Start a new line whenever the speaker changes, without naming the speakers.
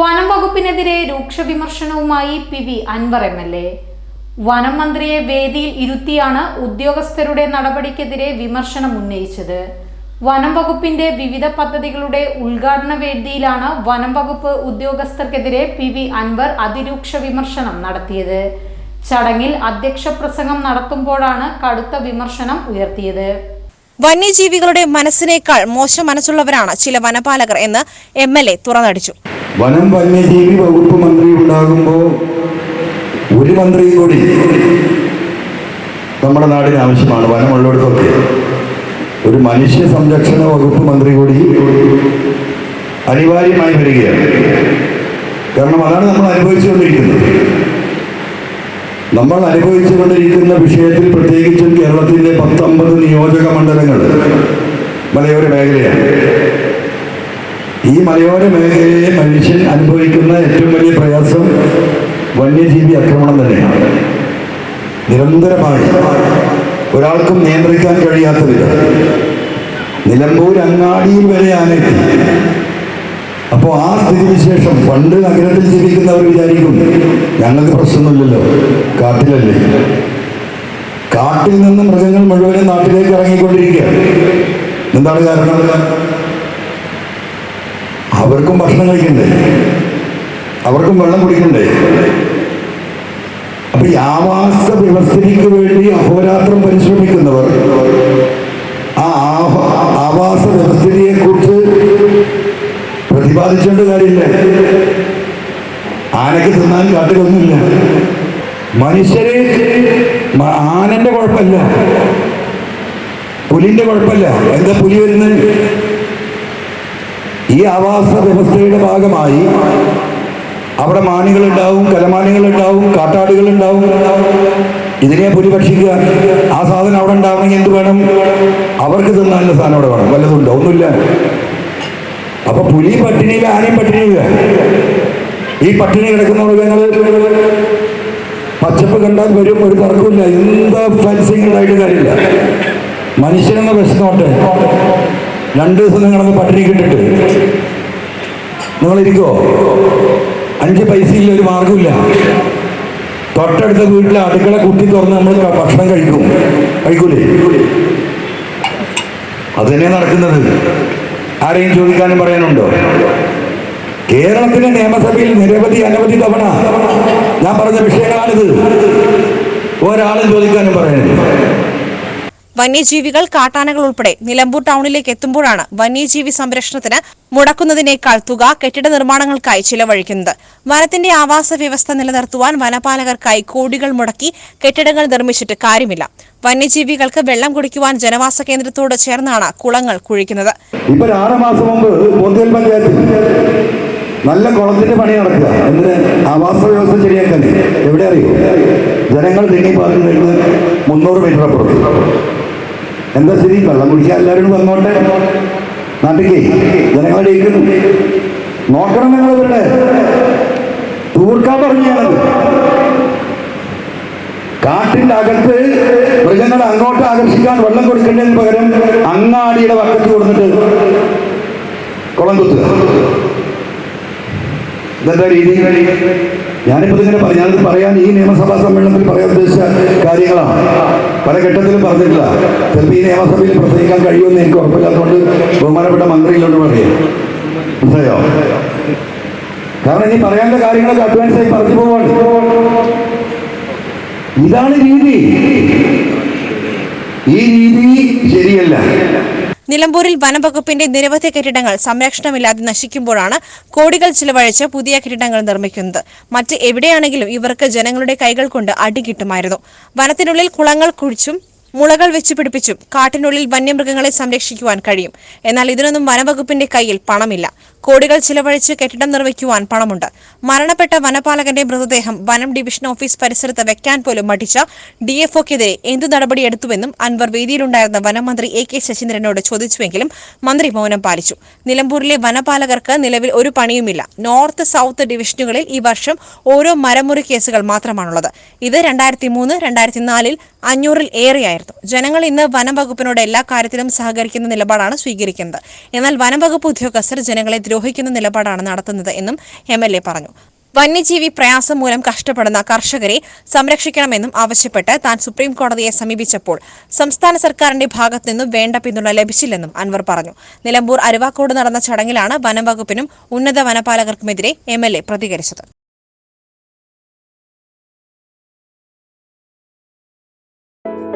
വനം വകുപ്പിനെതിരെ രൂക്ഷ വിമർശനവുമായി P V Anwar M L A. വനം മന്ത്രിയെ വേദിയിൽ ഇരുത്തിയാണ് ഉദ്യോഗസ്ഥരുടെ നടപടിക്കെതിരെ വിമർശനം ഉന്നയിച്ചത്. വനം വകുപ്പിന്റെ വിവിധ പദ്ധതികളുടെ ഉദ്ഘാടന വേദിയിലാണ് വനം വകുപ്പ് ഉദ്യോഗസ്ഥർക്കെതിരെ പി വി അൻവർ അതിരൂക്ഷ വിമർശനം നടത്തിയത്. ചടങ്ങിൽ അധ്യക്ഷ പ്രസംഗം നടത്തുമ്പോഴാണ് കടുത്ത വിമർശനം ഉയർത്തിയത്.
വന്യജീവികളുടെ മനസ്സിനേക്കാൾ മോശം മനസ്സുള്ളവരാണ് ചില വനപാലകർ എന്ന് എം എൽ എ തുറന്നടിച്ചു.
വനം വന്യജീവി വകുപ്പ് മന്ത്രി ഉണ്ടാകുമ്പോൾ ഒരു മന്ത്രി കൂടി നമ്മുടെ നാടിന് ആവശ്യമാണ്. വനമുള്ളിടത്തൊക്കെ ഒരു മനുഷ്യ സംരക്ഷണ വകുപ്പ് മന്ത്രി കൂടി അനിവാര്യമായി വരികയാണ്. കാരണം അതാണ് നമ്മൾ അനുഭവിച്ചുകൊണ്ടിരിക്കുന്നത് നമ്മൾ അനുഭവിച്ചുകൊണ്ടിരിക്കുന്ന വിഷയത്തിൽ പ്രത്യേകിച്ചും കേരളത്തിലെ പത്തൊമ്പത് നിയോജക മണ്ഡലങ്ങൾ മലയോര മേഖലയാണ്. ഈ മലയോര മേഖലയിൽ മനുഷ്യൻ അനുഭവിക്കുന്ന ഏറ്റവും വലിയ പ്രയാസം വന്യജീവി ആക്രമണം തന്നെയാണ്. നിരന്തരമായി ഒരാൾക്കും നിയന്ത്രിക്കാൻ കഴിയാത്ത വിധം നിലമ്പൂർ അങ്ങാടിയിൽ വരെ ആനെത്തി അപ്പോൾ ആ സ്ഥിതിവിശേഷം പണ്ട് നഗരത്തിൽ ജീവിക്കുന്നവർ വിചാരിക്കും ഞങ്ങൾക്ക് പ്രശ്നമൊന്നുമില്ലല്ലോ കാട്ടിലല്ലേ. കാട്ടിൽ നിന്ന് മൃഗങ്ങൾ മുഴുവനും നാട്ടിലേക്ക് ഇറങ്ങിക്കൊണ്ടിരിക്കുകയാണ്. എന്താണ് കാരണം? അവർക്കും ഭക്ഷണം കഴിക്കണ്ടേ? അവർക്കും വെള്ളം കുടിക്കണ്ടേ? അപ്പൊ ഈ ആവാസ വ്യവസ്ഥയ്ക്ക് വേണ്ടി അഹോരാത്രം പരിശ്രമിക്കുന്നവർ ആ ആവാസ വ്യവസ്ഥയെ കുറിച്ച് പ്രതിപാദിച്ചേണ്ട കാര്യമില്ല. ആനയ്ക്ക് തിന്നാൻ കാട്ടിലൊന്നുമില്ല. മനുഷ്യര് ആനന്റെ കുഴപ്പമില്ല. പുലിന്റെ കുഴപ്പമില്ല. എന്താ പുലി വരുന്നത്? ഈ ആവാസ വ്യവസ്ഥയുടെ ഭാഗമായി അവിടെ ഉണ്ടാവും കലമാണികളുണ്ടാവും കാട്ടാടുകളുണ്ടാവും ഇതിനെ ഭൂരിപക്ഷിക്കുക. ആ സാധനം അവിടെ ഉണ്ടാവണമെങ്കിൽ എന്ത് വേണം? അവർക്ക് തിന്നാനുള്ള സാധനം അവിടെ വേണം. വല്ലതുണ്ടോ? ഒന്നുമില്ല. അപ്പൊ പുലി പട്ടിണിയില്ല ആനയും പട്ടിണിയില്ല ഈ പട്ടിണി കിടക്കുന്ന മൃഗങ്ങൾ പച്ചപ്പ് കണ്ടാൽ വരും ഒരു തർക്കമില്ല എന്താ ഫെൻസിങ് ഉണ്ടായിട്ട് കാര്യമില്ല. മനുഷ്യനെന്ന വിഷമോട്ടെ രണ്ട് ദിവസം നിങ്ങളൊന്ന് പട്ടിണി കിട്ടിട്ട്. നിങ്ങളിരിക്കോ അഞ്ച് പൈസയില്ല ഒരു മാർഗമില്ല തൊട്ടടുത്ത വീട്ടിലെ അടുക്കള കുത്തി തുറന്ന് നമ്മൾ ഭക്ഷണം കഴിക്കും. കഴിക്കൂലേ? അത് തന്നെ നടക്കുന്നത്. ആരെയും ചോദിക്കാനും പറയാനുണ്ടോ? കേരളത്തിലെ നിയമസഭയിൽ നിരവധി അനവധി തവണ ഞാൻ പറഞ്ഞ വിഷയങ്ങളാണിത്. ഒരാളും ചോദിക്കാനും പറയാനില്ല.
വന്യജീവികൾ കാട്ടാനകൾ ഉൾപ്പെടെ നിലമ്പൂർ ടൗണിലേക്ക് എത്തുമ്പോഴാണ് വന്യജീവി സംരക്ഷണത്തിന് മുടക്കുന്നതിനേക്കാൾ തുക കെട്ടിട നിർമ്മാണങ്ങൾക്കായി ചിലവഴിക്കുന്നത്. വനത്തിന്റെ ആവാസ വ്യവസ്ഥ നിലനിർത്തുവാൻ വനപാലകർക്കായി കോടികൾ മുടക്കി കെട്ടിടങ്ങൾ നിർമ്മിച്ചിട്ട് കാര്യമില്ല. വന്യജീവികൾക്ക് വെള്ളം കുടിക്കുവാൻ ജനവാസ കേന്ദ്രത്തോട് ചേർന്നാണ് കുളങ്ങൾ കുഴിക്കുന്നത്.
മാസം മുമ്പ് പഞ്ചായത്തിൽ നല്ല കുളത്തിന്റെ പണി നടക്കുക. എന്തിന്? ആവാസ വ്യവസ്ഥ ശരിയാക്കാൻ എവിടെ അറിയോ? ജനങ്ങൾ തിങ്ങി പാർക്കുന്നത് മുന്നൂറ് മീറ്റർ അപ്പുറത്ത്. എന്താ ശരി വെള്ളം കുടിക്കാൻ എല്ലാവരും വന്നോട്ടെ. നാട്ടിലേക്ക് ജനങ്ങളെ നോക്കണം നിങ്ങൾ ഇവരുടെ തൂർക്കാൻ പറഞ്ഞാണ് കാട്ടിന്റെ അകത്ത് മൃഗങ്ങളെ അങ്ങോട്ട് ആകർഷിക്കാൻ വെള്ളം കൊടുക്കേണ്ടതിന് പകരം അങ്ങാടിയുടെ വക്കത്ത് കൊടുത്തിട്ട് കുളം കുത്തുക ഇതെന്താ രീതി? ഞാനിപ്പോ ഇങ്ങനെ പറഞ്ഞു ഞാനിത് പറയാൻ ഈ നിയമസഭാ സമ്മേളനത്തിൽ പറയാൻ ഉദ്ദേശിച്ച കാര്യങ്ങളാണ്. പല ഘട്ടത്തിലും പറഞ്ഞിട്ടില്ല. ചിലപ്പോൾ ഈ നിയമസഭയിൽ പ്രസംഗിക്കാൻ കഴിയുമെന്ന് എനിക്ക് ഉറപ്പില്ലാത്തതുകൊണ്ട് ബഹുമാനപ്പെട്ട മന്ത്രിയിലോട്ട് പറയും. മനസ്സിലായോ? കാരണം ഇനി പറയേണ്ട കാര്യങ്ങളൊക്കെ അഡ്വാൻസായി പറഞ്ഞു പോവാണ് ഇതാണ് രീതി. ഈ രീതി ശരിയല്ല.
നിലമ്പൂരിൽ വനംവകുപ്പിന്റെ നിരവധി കെട്ടിടങ്ങൾ സംരക്ഷണമില്ലാതെ നശിക്കുമ്പോഴാണ് കോടികൾ ചിലവഴിച്ച് പുതിയ കെട്ടിടങ്ങൾ നിർമ്മിക്കുന്നത്. മറ്റ് എവിടെയാണെങ്കിലും ഇവർക്ക് ജനങ്ങളുടെ കൈകൾ കൊണ്ട് അടി കിട്ടുമായിരുന്നു. വനത്തിനുള്ളിൽ കുളങ്ങൾ കുഴിച്ചും മുളകൾ വെച്ച് പിടിപ്പിച്ചും കാട്ടിനുള്ളിൽ വന്യമൃഗങ്ങളെ സംരക്ഷിക്കുവാൻ കഴിയും. എന്നാൽ ഇതിനൊന്നും വനവകുപ്പിന്റെ കയ്യിൽ പണമില്ല. കോടികൾ ചിലവഴിച്ച് കെട്ടിടം നിർമ്മിക്കുവാൻ പണമുണ്ട്. മരണപ്പെട്ട വനപാലകന്റെ മൃതദേഹം വനം ഡിവിഷൻ ഓഫീസ് പരിസരത്ത് വെക്കാൻ പോലും മടിച്ച ഡിഎഫ്ഒക്കെതിരെ എന്തു നടപടിയെടുത്തുവെന്നും അൻവർ വേദിയിലുണ്ടായിരുന്ന വനമന്ത്രി എ കെ ശശീന്ദ്രനോട് ചോദിച്ചുവെങ്കിലും മന്ത്രി മൗനം പാലിച്ചു. നിലമ്പൂരിലെ വനപാലകർക്ക് നിലവിൽ ഒരു പണിയുമില്ല. നോർത്ത് സൗത്ത് ഡിവിഷനുകളിൽ ഈ വർഷം ഓരോ മരമുറി കേസുകൾ മാത്രമാണുള്ളത്. ഇത് രണ്ടായിരത്തി മൂന്ന് രണ്ടായിരത്തി നാലിൽ അഞ്ഞൂറിൽ ഏറെയായിരുന്നു. ജനങ്ങൾ ഇന്ന് വനം വകുപ്പിനോട് എല്ലാ കാര്യത്തിലും സഹകരിക്കുന്ന നിലപാടാണ് സ്വീകരിക്കുന്നത്. എന്നാൽ വനം വകുപ്പ് ഉദ്യോഗസ്ഥർ ജനങ്ങളെ ദ്രോഹിക്കുന്ന നിലപാടാണ് നടത്തുന്നത് എന്നും എം പറഞ്ഞു. വന്യജീവി പ്രയാസം മൂലം കഷ്ടപ്പെടുന്ന കർഷകരെ സംരക്ഷിക്കണമെന്നും ആവശ്യപ്പെട്ട് താൻ സുപ്രീം കോടതിയെ സമീപിച്ചപ്പോൾ സംസ്ഥാന സർക്കാരിന്റെ ഭാഗത്തു നിന്നും വേണ്ട പിന്തുണ ലഭിച്ചില്ലെന്നും അൻവർ പറഞ്ഞു. നിലമ്പൂർ അരുവാക്കോട് നടന്ന ചടങ്ങിലാണ് വനംവകുപ്പിനും ഉന്നത വനപാലകർക്കുമെതിരെ എ പ്രതികരിച്ചത്.